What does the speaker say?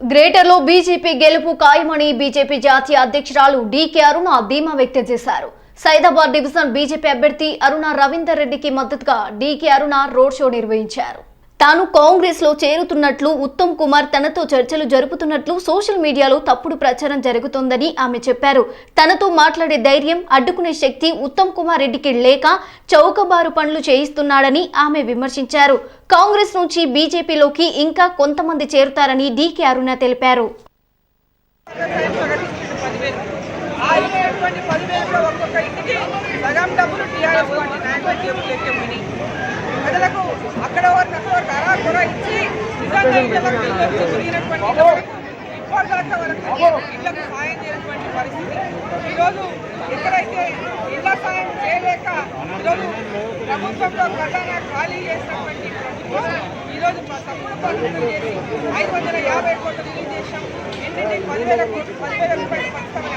గ్రేటర్లో BJP గెలుపు ఖాయమని BJP జాతీయ అధ్యక్షురాలు డీకే అరుణ ధీమా వ్యక్తం చేశారు. సైదాబాద్ డివిజన్ బీజేపీ అభ్యర్థి అరుణ రవీందర్ రెడ్డికి మద్దతుగా డీకే అరుణ రోడ్ షో నిర్వహించారు. తాను కాంగ్రెస్లో చేరుతున్నట్లు ఉత్తమ్ కుమార్ తనతో చర్చలు జరుపుతున్నట్లు సోషల్ మీడియాలో తప్పుడు ప్రచారం జరుగుతోందని ఆమె చెప్పారు. తనతో మాట్లాడే ధైర్యం అడ్డుకునే శక్తి ఉత్తమ్ కుమార్ రెడ్డికి లేక చౌకబారు పనులు చేయిస్తున్నాడని ఆమె విమర్శించారు. కాంగ్రెస్ నుంచి బీజేపీలోకి ఇంకా కొంతమంది చేరుతారని డీకే అరుణ తెలిపారు. ప్రజలకు నిజంగా ఇళ్ళకు ఇళ్ళకు తిరిగినటువంటి ఇప్పటిదాకా వరకు ఇళ్ళకు సాయం చేయనటువంటి పరిస్థితి ఈరోజు ఎక్కడైతే ఇళ్ళ సాయం చేయలేక ఈరోజు ప్రభుత్వంలో ఖజానా ఖాళీ చేసినటువంటి ప్రభుత్వం ఈరోజు మా తప్పుడు పనులు చేసి ఐదు వందల యాభై కోట్లు రిలీజ్ చేశాం. ఎన్నింటి పదివేల కోట్లు పదివేల రూపాయలు పంచుతామని